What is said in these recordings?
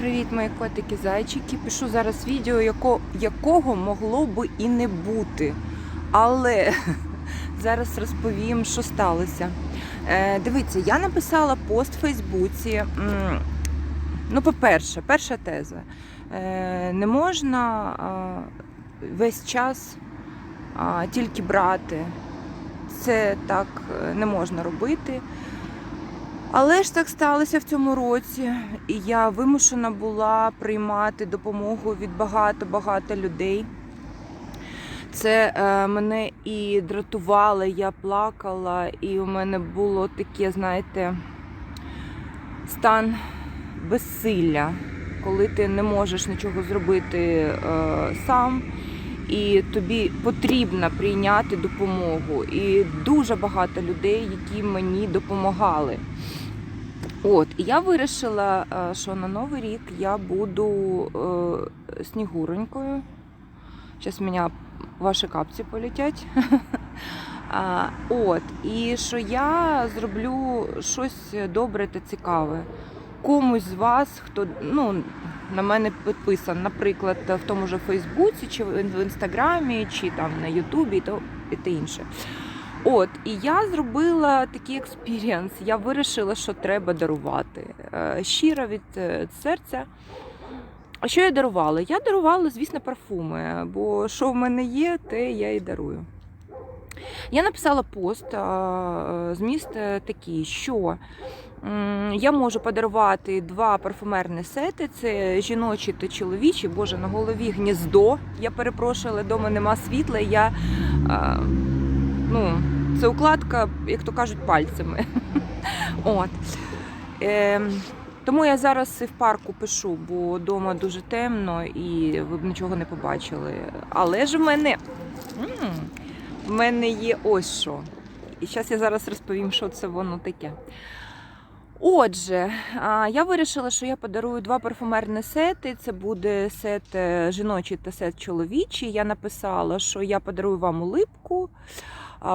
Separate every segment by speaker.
Speaker 1: Привіт, мої котики зайчики. Пишу зараз відео, яко, якого могло би і не бути. Але зараз розповім, що сталося. Е, дивіться, я написала пост в Фейсбуці. Ну, по-перше, перша теза. Е, не можна весь час тільки брати. Це так е, не можна робити. Але ж так сталося в цьому році, і я вимушена була приймати допомогу від багато-багато людей. Це е, мене і дратувало, я плакала, і у мене було таке, знаєте, стан безсилля, коли ти не можеш нічого зробити е, сам, і тобі потрібно прийняти допомогу. І дуже багато людей, які мені допомагали. От, і я вирішила, е, що на Новий рік я буду е, снігуронькою. Зараз мене ваші капці полетять. От, і що я зроблю щось добре та цікаве. Комусь з вас, хто ну, на мене підписан, наприклад, в тому ж Фейсбуці, чи в інстаграмі, чи там на Ютубі, то і те інше. От, і я зробила такий експірієнс. Я вирішила, що треба дарувати. Е, Щиро від е, серця. А що я дарувала? Я дарувала, звісно, парфуми, бо що в мене є, те я і дарую. Я написала пост, зміст е, такий, що я можу подарувати два парфумерні сети: це жіночі та чоловічі. Боже, на голові гніздо. Я перепрошую, але вдома нема світла. Я, а, ну, це укладка, як то кажуть, пальцями. От. Ем, тому я зараз і в парку пишу, бо вдома дуже темно і ви б нічого не побачили. Але ж в мене. в мене є ось що. І зараз я зараз розповім, що це воно таке. Отже, я вирішила, що я подарую два парфумерні сети. Це буде сет е, жіночий та сет чоловічий. Я написала, що я подарую вам улипку,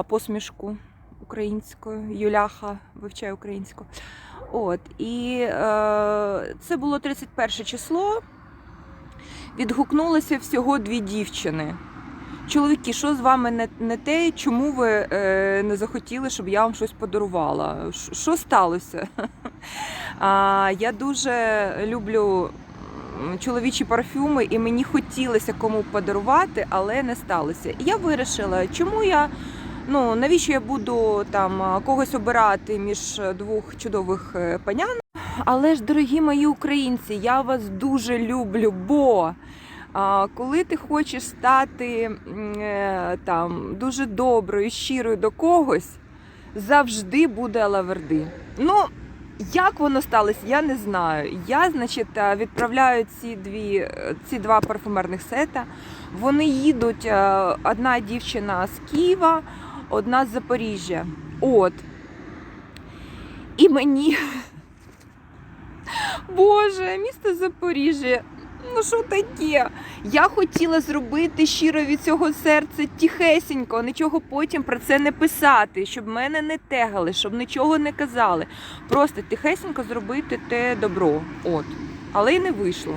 Speaker 1: посмішку українською. Юляха вивчає українську. От, і е, це було 31 число. Відгукнулося всього дві дівчини. Чоловіки, що з вами не, не те? Чому ви е, не захотіли, щоб я вам щось подарувала? Що сталося? А, я дуже люблю чоловічі парфюми, і мені хотілося кому подарувати, але не сталося. І я вирішила, чому я. Ну, навіщо я буду там когось обирати між двох чудових е, панян? Але ж, дорогі мої українці, я вас дуже люблю, бо коли ти хочеш стати е, там дуже доброю, щирою до когось, завжди буде алаверди. Ну, як воно сталося, я не знаю. Я, значить, е, відправляю ці дві е, ці два парфумерних сета. Вони їдуть. Одна дівчина з Києва, одна з Запоріжжя. От. І мені. Боже, місто Запоріжжя. Ну що таке? Я хотіла зробити щиро від цього серця тихесенько, нічого потім про це не писати, щоб мене не тегали, щоб нічого не казали. Просто тихесенько зробити те добро. От. Але й не вийшло.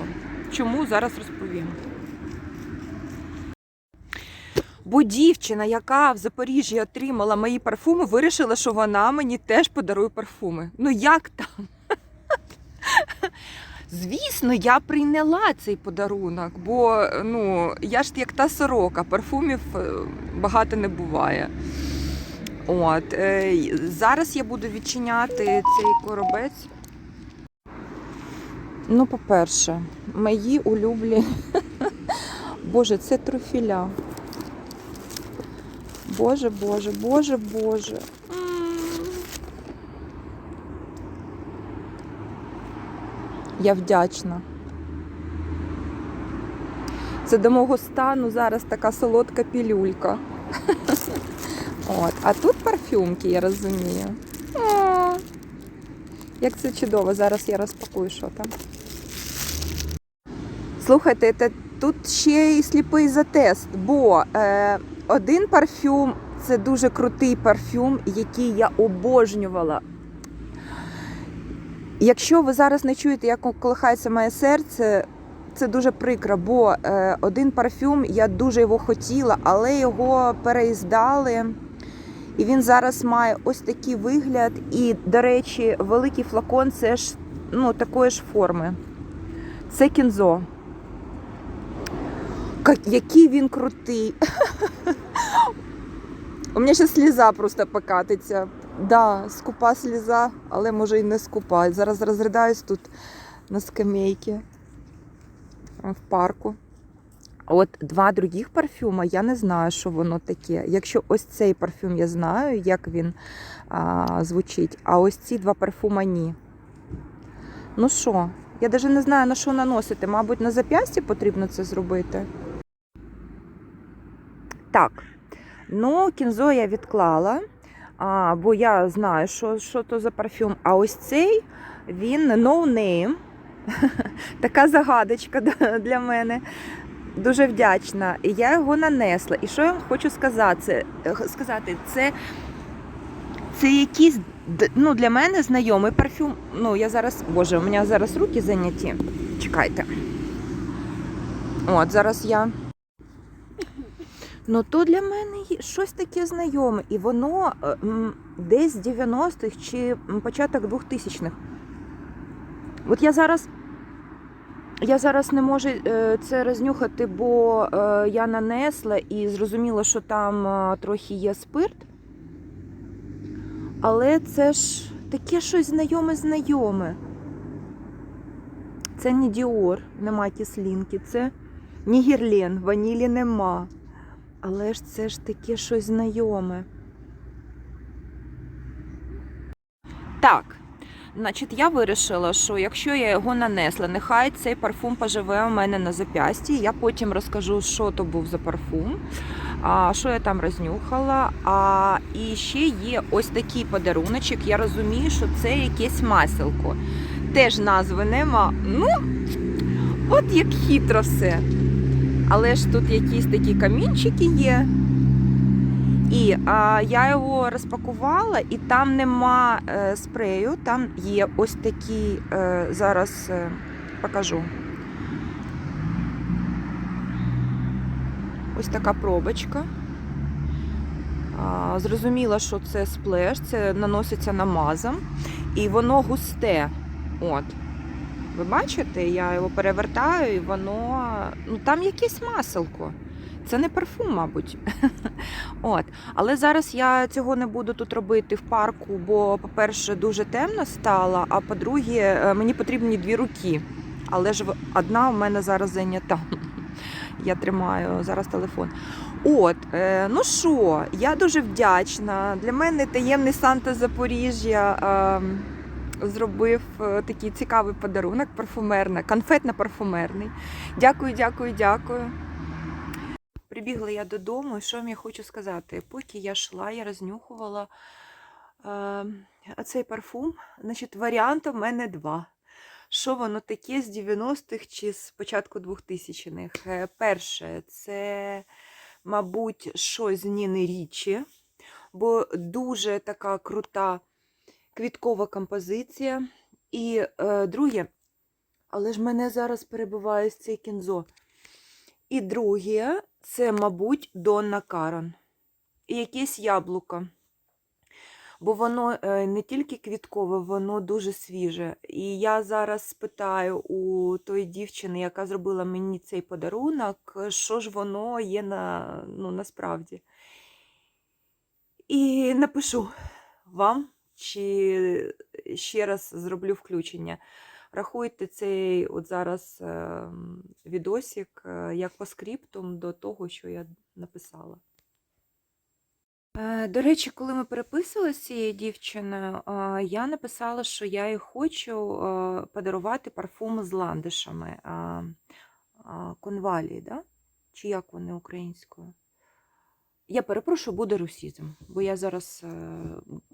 Speaker 1: Чому зараз розповім. Бо дівчина, яка в Запоріжжі отримала мої парфуми, вирішила, що вона мені теж подарує парфуми. Ну як там? Звісно, я прийняла цей подарунок, бо ну, я ж як та сорока, парфумів е, багато не буває. От, е, зараз я буду відчиняти цей коробець. Ну, по-перше, мої улюблені. Боже, це трофіля. Боже, Боже, Боже, Боже. Я вдячна. Це до мого стану зараз така солодка пілюлька. От. А тут парфюмки, я розумію. О, як це чудово, зараз я розпакую, що там. Слухайте, це, тут ще й сліпий затест, бо е, один парфюм це дуже крутий парфюм, який я обожнювала. Якщо ви зараз не чуєте, як колихається моє серце, це дуже прикро, бо е, один парфюм я дуже його хотіла, але його переіздали. І він зараз має ось такий вигляд. І, до речі, великий флакон це ж ну, такої ж форми. Це кінзо. Який він крутий. У мене ще сліза просто покатиться. Да, скупа сліза, але може і не скупа. Зараз розридаюсь тут на скамейці в парку. От два других парфюма я не знаю, що воно таке. Якщо ось цей парфюм я знаю, як він а, звучить, а ось ці два парфума ні. Ну що, я навіть не знаю, на що наносити. Мабуть, на зап'ясті потрібно це зробити. Так, ну, кінзо я відклала, а, бо я знаю, що, що то за парфюм. А ось цей він no name. Така загадочка для мене. Дуже вдячна. І я його нанесла. І що я хочу сказати? Сказати, це, це якийсь ну, для мене знайомий парфюм. Ну, я зараз, боже, у мене зараз руки зайняті. Чекайте. От, зараз я. Ну, то для мене щось таке знайоме. І воно е, десь з 90-х чи початок 2000-х. От я зараз. Я зараз не можу е, це рознюхати, бо е, я нанесла і зрозуміла, що там трохи є спирт. Але це ж таке щось знайоме-знайоме. Це не Діор, нема кислинки, це не Гірлен, ванілі нема. Але ж це ж таке щось знайоме. Так. Значить, я вирішила, що якщо я його нанесла, нехай цей парфум поживе у мене на зап'ясті. Я потім розкажу, що то був за парфум, а, що я там рознюхала. А, і ще є ось такий подаруночок. Я розумію, що це якесь маселко. Теж назви нема. Ну, от як хитро все. Але ж тут якісь такі камінчики є. І а, я його розпакувала, і там нема е, спрею, там є ось такі, е, зараз е, покажу. Ось така пробочка. А, зрозуміла, що це сплеш, це наноситься намазом, і воно густе. От. Ви бачите, я його перевертаю, і воно. Ну там якесь маселко. Це не парфум, мабуть. От. Але зараз я цього не буду тут робити в парку, бо, по-перше, дуже темно стало, а по-друге, е, мені потрібні дві руки. Але ж одна у мене зараз зайнята. Я тримаю зараз телефон. От, е, ну що, я дуже вдячна. Для мене таємний Санта Запоріжжя е, зробив е, такий цікавий подарунок парфумерний, конфетно-парфумерний. Дякую, дякую, дякую. Прибігла я додому, і що вам я хочу сказати? Поки я йшла, я рознюхувала е, цей парфум. Значить, варіантів в мене два. Що воно таке з 90-х чи з початку 2000-х? Е, Перше, це, мабуть, щось з Ніни Річі, бо дуже така крута квіткова композиція. І е, друге, але ж мене зараз перебиває цей кінзо. І друге, це, мабуть, Донна Карон. І якесь яблуко. Бо воно е, не тільки квіткове, воно дуже свіже. І я зараз спитаю у тої дівчини, яка зробила мені цей подарунок, що ж воно є на, ну, насправді. І напишу вам, чи ще раз зроблю включення. Рахуйте цей от зараз е, відосик е, як по скриптум до того, що я написала. Е, До речі, коли ми переписувалися з цією дівчиною, е, я написала, що я їй хочу е, подарувати парфум з ландишами. е, е, Конвалії, да? чи як вони українською? Я перепрошую, буде русізм, бо я зараз, е,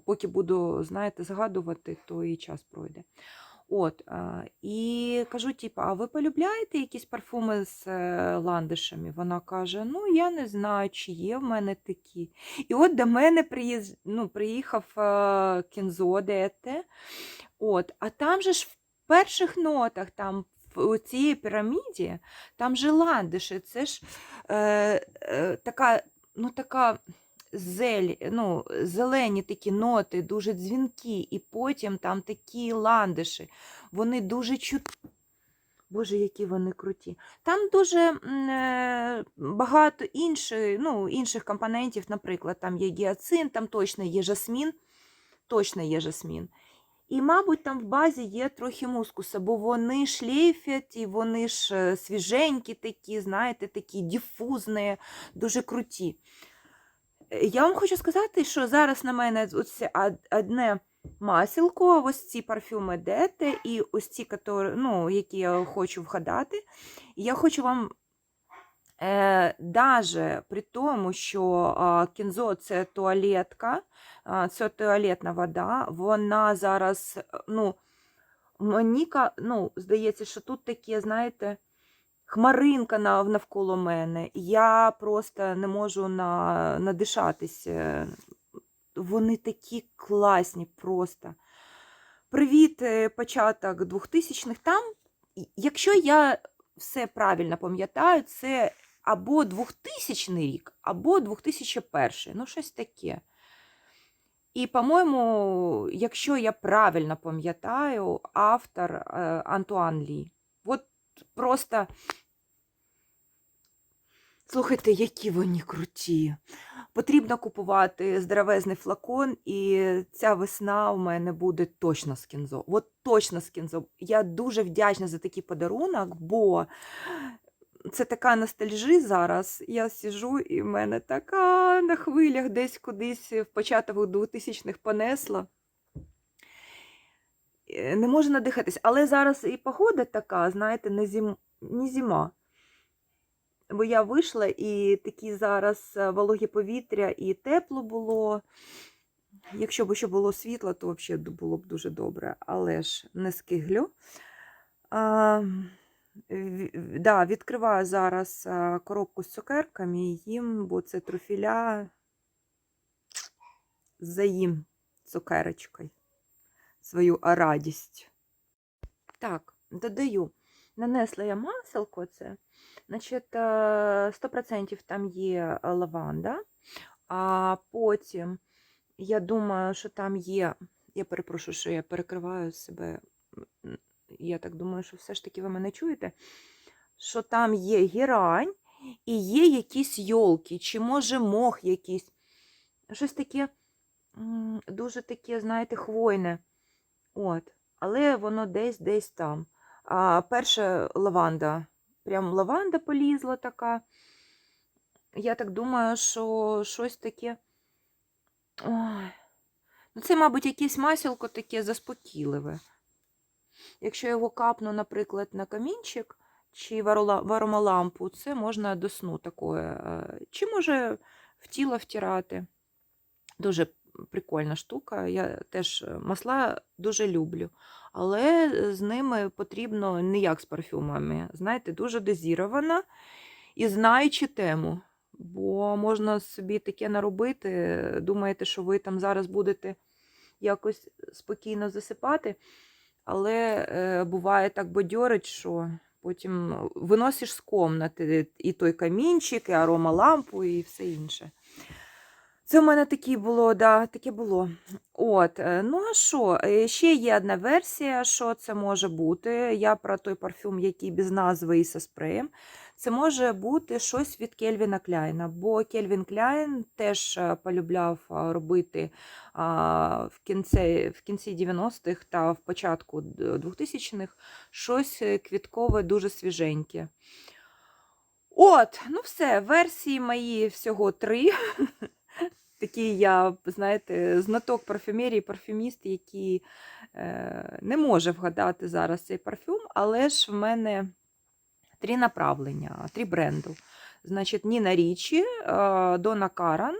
Speaker 1: поки буду, знаєте, згадувати, то і час пройде. От, е, і кажу, типу, а ви полюбляєте якісь парфуми з е, ландишами? Вона каже: Ну, я не знаю, чи є в мене такі. І от до мене приїз... ну, приїхав Кінзо Дете. От, а там же ж в перших нотах, там в цій піраміді, там же ландиші, це ж е, е, така, ну така зель, ну, зелені такі ноти, дуже дзвінкі, і потім там такі ландиші. Вони дуже чут... Боже, які вони круті. Там дуже е, багато інших, ну, інших компонентів, наприклад, там є гіацин, там точно є жасмін, точно є жасмін. І, мабуть, там в базі є трохи мускуса, бо вони шлейфять, і вони ж е, свіженькі такі, знаєте, такі дифузні, дуже круті. Е, Я вам хочу сказати, що зараз на мене оце одне масілко, ось ці парфюми Дете, і ось ці, ну, які я хочу вгадати. Я хочу вам. Е, даже при тому, що кінзо це туалетка, це туалетна вода, вона зараз, е, ну, мені ну, здається, що тут таке, знаєте, хмаринка навколо мене. Я просто не можу на, надишатися. Вони такі класні просто. Привіт, е, початок 2000-х. Там, якщо я все правильно пам'ятаю, це або 2000 рік, або 2001. Ну, щось таке. І, по-моєму, якщо я правильно пам'ятаю, автор е, Антуан Лі. От просто. Слухайте, які вони круті. Потрібно купувати здоровезний флакон, і ця весна у мене буде точно з кінзо. От точно з кінзо. Я дуже вдячна за такий подарунок, бо це така ностальжі зараз. Я сижу, і в мене така на хвилях десь кудись в початок 2000-х понесла. Е, Не можу надихатись. Але зараз і погода така, знаєте, не, зим... не зима. Бо я вийшла і такі зараз е, вологі повітря, і тепло було. Якщо б ще було світло, то взагалі було б дуже добре, але ж не скиглю. А, да, відкриваю зараз коробку з цукерками і їм, бо це трофіля. Заїм цукерочкою свою радість. Так, додаю. Нанесла я маселко це. Значить, е, 100% там є е, лаванда, а потім я думаю, що там є. Я перепрошую, що я перекриваю себе. Я так думаю, що все ж таки ви мене чуєте. Що там є герань і є якісь йолки, чи може мох якийсь. Щось таке дуже таке, знаєте, хвойне. От. Але воно десь десь там. А перша лаванда. Прям лаванда полізла така. Я так думаю, що щось таке. Ой. Ну, це, мабуть, якесь масілко таке заспокійливе. Якщо його капну, наприклад, на камінчик чи варола- в аромалампу, це можна до сну такое. е, Чи може в тіло втирати. Дуже прикольна штука. Я теж е, масла дуже люблю. Але з ними потрібно не як з парфюмами. Знаєте, дуже дозірована і знаючи тему. Бо можна собі таке наробити, думаєте, що ви там зараз будете якось спокійно засипати, але е, буває так бадьорить, що потім виносиш з комнати і той камінчик, і аромалампу, і все інше. Це в мене такі було, да, таке було. От, е, ну а що? Е, Ще є одна версія, що це може бути. Я про той парфюм, який без назви і зі спреєм. Це може бути щось від Кельвіна Кляйна, бо Кельвін Кляйн теж е, полюбляв робити в кінці, в кінці 90-х та в початку 2000-х щось е, квіткове, дуже свіженьке. От, ну все, версії мої всього три. Такий я, знаєте, знаток парфюмерії, парфюміст, який е, не може вгадати зараз цей парфюм, але ж в мене три направлення, три бренду. Значить, Ніна Річі, е, Дона Каран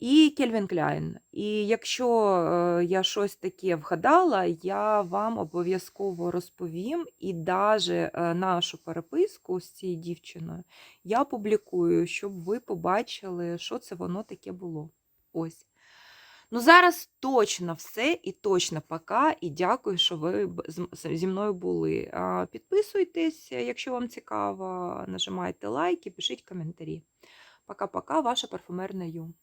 Speaker 1: і Кельвін Кляйн. І якщо е, я щось таке вгадала, я вам обов'язково розповім. І навіть нашу переписку з цією дівчиною я публікую, щоб ви побачили, що це воно таке було. Ось. Ну, зараз точно все і точно пока. І дякую, що ви зі мною були. Підписуйтесь, якщо вам цікаво, нажимайте лайки, пишіть коментарі. Пока-пока, ваша парфумерна Ю.